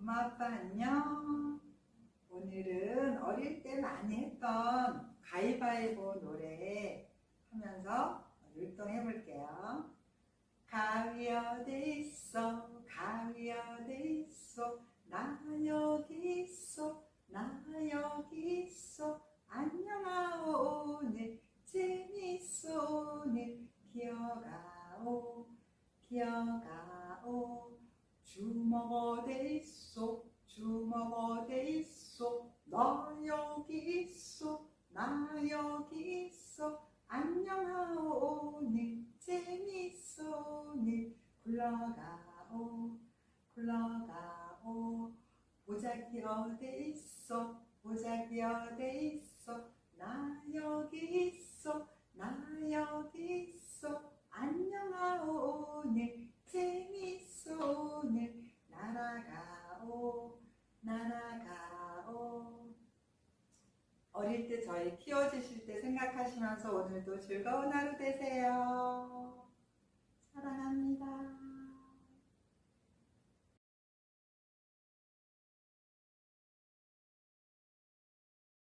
엄마 아빠 안녕. 오늘은 어릴 때 많이 했던 가위바위보 노래 하면서 율동해 볼게요. 가위 어디 있어? 가위 어디 있어? 나 여기 있어. 나 여기 있어. 안녕하오 오늘 재밌어 오늘 기어가오 기어가오 주먹 어디 있어? 주먹 어디 있어? 나 여기 있어. 나 여기 있어. 안녕하오 오늘 재밌어 오늘 굴러가오 굴러가오 보자기 어디 있어? 보자기 어디 있어? 나 여기 있어. 나 여기 있어. 날아가오 어릴 때 저희 키워주실 때 생각하시면서 오늘도 즐거운 하루 되세요.